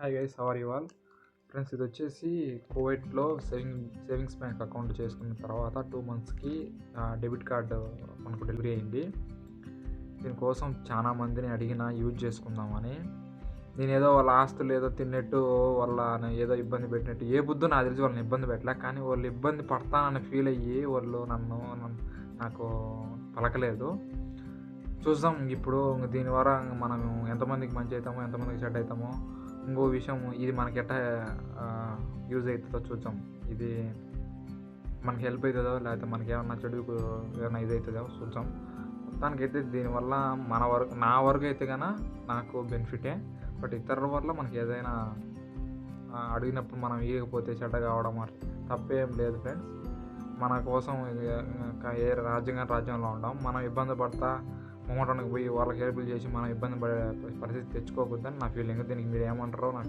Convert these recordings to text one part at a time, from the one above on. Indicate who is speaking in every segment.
Speaker 1: Hi guys how are you all friends ఇది వచ్చేసి కోవిడ్లో సేవింగ్ సేవింగ్స్ బ్యాంక్ అకౌంట్ చేసుకున్న తర్వాత టూ మంత్స్కి డెబిట్ కార్డు మనకు డెలివరీ అయింది. దీనికోసం చాలా మందిని అడిగిన యూజ్ చేసుకుందామని. నేను ఏదో వాళ్ళ ఆస్తులు ఏదో తిన్నట్టు వాళ్ళ ఏదో ఇబ్బంది పెట్టినట్టు ఏ బుద్ధు నాకు తెలిసి వాళ్ళని ఇబ్బంది పెట్టలే కానీ వాళ్ళు ఇబ్బంది పడతానని ఫీల్ అయ్యి వాళ్ళు నన్ను నన్ను నాకు పలకలేదు. చూద్దాం ఇప్పుడు దీని ద్వారా మనం ఎంతమందికి మంచి అవుతామో ఎంతమందికి చెడ్డ అవుతామో ఇంకో విషయం ఇది మనకి ఎట్లా యూజ్ అవుతుందో చూద్దాం. ఇది మనకి హెల్ప్ అవుతుందో లేకపోతే మనకి ఏమన్నా చెడుకు ఏమైనా ఇది అవుతుందో చూద్దాం. మొత్తానికైతే దీనివల్ల మన వరకు నా వరకు అయితే కన్నా నాకు బెనిఫిటే బట్ ఇతరుల వల్ల మనకి ఏదైనా అడిగినప్పుడు మనం ఇవ్వకపోతే చెడ్డ కావడం తప్పేం లేదు ఫ్రెండ్స్ మన కోసం ఏ రాజ్యంగా రాజ్యంలో ఉండడం మనం ఇబ్బంది పడతా మొమ్మటానికి పోయి వాళ్ళకి హెల్ప్ చేసి మనం ఇబ్బంది పడే పరిస్థితి తెచ్చుకోకూడదని నా ఫీలింగ్ దీనికి మీరు ఏమంటారో నాకు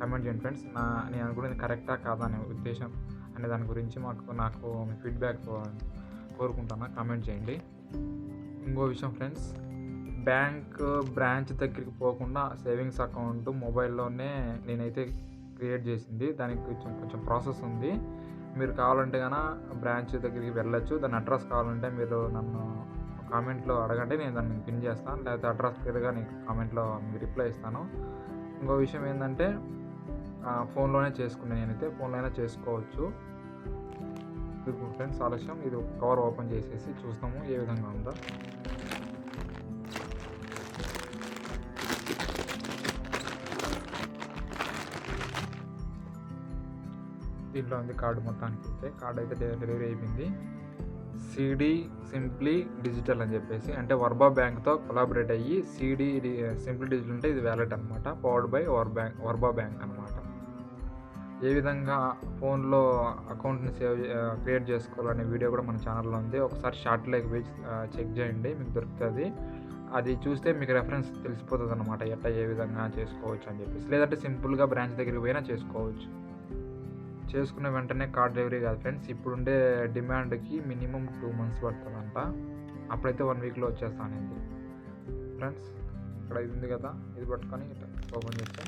Speaker 1: కమెంట్ చేయండి ఫ్రెండ్స్ నా నేను అనుకునేది కరెక్టా కాదా అనే ఉద్దేశం అనే దాని గురించి మాకు నాకు మీ ఫీడ్బ్యాక్ కోరుకుంటాను. కమెంట్ చేయండి. ఇంకో విషయం ఫ్రెండ్స్ బ్యాంక్ బ్రాంచ్ దగ్గరికి పోకుండా సేవింగ్స్ అకౌంట్ మొబైల్లోనే నేనైతే క్రియేట్ చేసింది. దానికి కొంచెం కొంచెం ప్రాసెస్ ఉంది. మీరు కావాలంటే కనుక బ్రాంచ్ దగ్గరికి వెళ్ళొచ్చు. దాని అడ్రస్ కావాలంటే మీరు నన్ను కామెంట్లో అడగండి నేను దాన్ని పిన్ చేస్తాను. లేకపోతే అడ్రస్ క్లియర్గా నీకు కామెంట్లో మీకు రిప్లై ఇస్తాను. ఇంకో విషయం ఏంటంటే ఫోన్లోనే చేసుకునే నేనైతే ఫోన్లోనే చేసుకోవచ్చు. ఇది ఫ్రెండ్స్ ఆలస్యం. ఇది ఒక కవర్ ఓపెన్ చేసేసి చూస్తాము ఏ విధంగా ఉందో. దీంట్లో ఉంది కార్డు మొత్తానికి. అయితే కార్డు అయితే డె- డెలివరీ అయిపోయింది. సిడి సింప్లీ డిజిటల్ అని చెప్పేసి అంటే వర్బా బ్యాంక్తో కొలాబరేట్ అయ్యి సిడి సింప్లీ డిజిటల్ అంటే ఇది వ్యాలెట్ అనమాట పవర్డ్ బై వర్ బ్యాంక్ వర్బా బ్యాంక్ అనమాట ఏ విధంగా ఫోన్లో అకౌంట్ని సేవ్ క్రియేట్ చేసుకోవాలనే వీడియో కూడా మన ఛానల్లో ఉంది. ఒకసారి షార్ట్లోకి పోయి చెక్ చేయండి మీకు దొరుకుతుంది. అది చూస్తే మీకు రెఫరెన్స్ తెలిసిపోతుంది అనమాట ఎట్లా ఏ విధంగా చేసుకోవచ్చు అని చెప్పేసి. లేదంటే సింపుల్గా బ్రాంచ్ దగ్గరికి పోయినా చేసుకోవచ్చు. చేసుకున్న వెంటనే కార్ డెలివరీ కాదు ఫ్రెండ్స్. ఇప్పుడుండే డిమాండ్కి మినిమం టూ మంత్స్ పడుతుందంట. అప్పుడైతే వన్ వీక్లో వచ్చేస్తాను ఇది ఫ్రెండ్స్ ఇక్కడ ఇది ఉంది కదా ఇది పట్టుకొని ఇట్లా ఓపెన్ చేస్తే.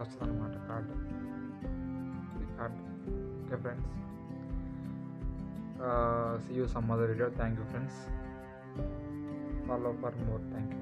Speaker 1: వస్తుంది అనమాట కార్డు. ఇది card. Okay friends. See you some other video thank you friends follow for more thank you